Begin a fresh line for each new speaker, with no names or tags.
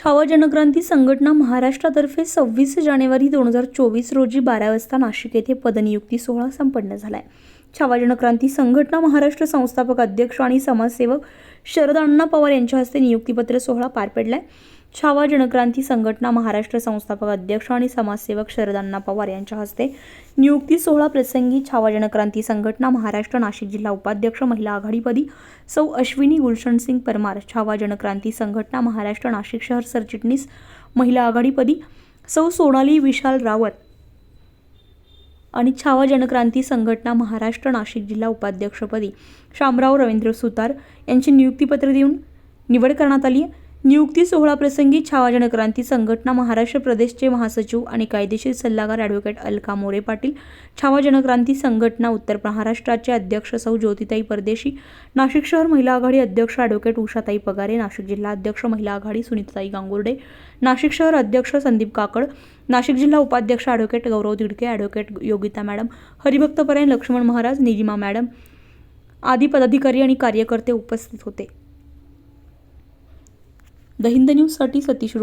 छावा जनक्रांती संघटना महाराष्ट्रातर्फे सव्वीस जानेवारी दोन हजार चोवीस रोजी बारा वाजता नाशिक येथे पदनियुक्ती सोहळा संपन्न आहे छावा जनक्रांती संघटना महाराष्ट्र संस्थापक अध्यक्ष आणि समाजसेवक शरद अण्णा पवार यांच्या हस्ते नियुक्तीपत्र सोहळा पार पडलाय. छावा जनक्रांती संघटना महाराष्ट्र संस्थापक अध्यक्ष आणि समाजसेवक शरद अण्णा पवार यांच्या हस्ते नियुक्ती सोहळा प्रसंगी छावा जनक्रांती संघटना महाराष्ट्र नाशिक जिल्हा उपाध्यक्ष महिला आघाडीपदी सौ अश्विनी गुलशन सिंग परमार छावा जनक्रांती संघटना महाराष्ट्र नाशिक शहर सरचिटणीस महिला आघाडीपदी सौ सोनाली विशाल रावत आणि छावा जनक्रांती संघटना महाराष्ट्र नाशिक जिल्हा उपाध्यक्षपदी. शामराव रवींद्र सुतार यांची नियुक्तीपत्र देऊन निवड करण्यात आली. आहे नियुक्ती सोहळाप्रसंगी छावा जनक्रांती संघटना महाराष्ट्र प्रदेशचे महासचिव आणि कायदेशीर सल्लागार ॲडव्होकेट अलका मोरे पाटील छावा जनक्रांती संघटना उत्तर महाराष्ट्राचे अध्यक्ष सौ ज्योतिताई परदेशी नाशिक शहर महिला आघाडी अध्यक्ष ॲडव्होकेट उषाताई पगारे नाशिक जिल्हा अध्यक्ष महिला आघाडी सुनीताई गांगुर्डे नाशिक शहर अध्यक्ष संदीप काकड नाशिक जिल्हा उपाध्यक्ष advocate Gaurav Didke advocate Yogita madam हरिभक्तपरायण Laxman Maharaj Nilima madam आदी पदाधिकारी आणि कार्यकर्ते उपस्थित होते. द हिंद न्यूजसाठी सतीश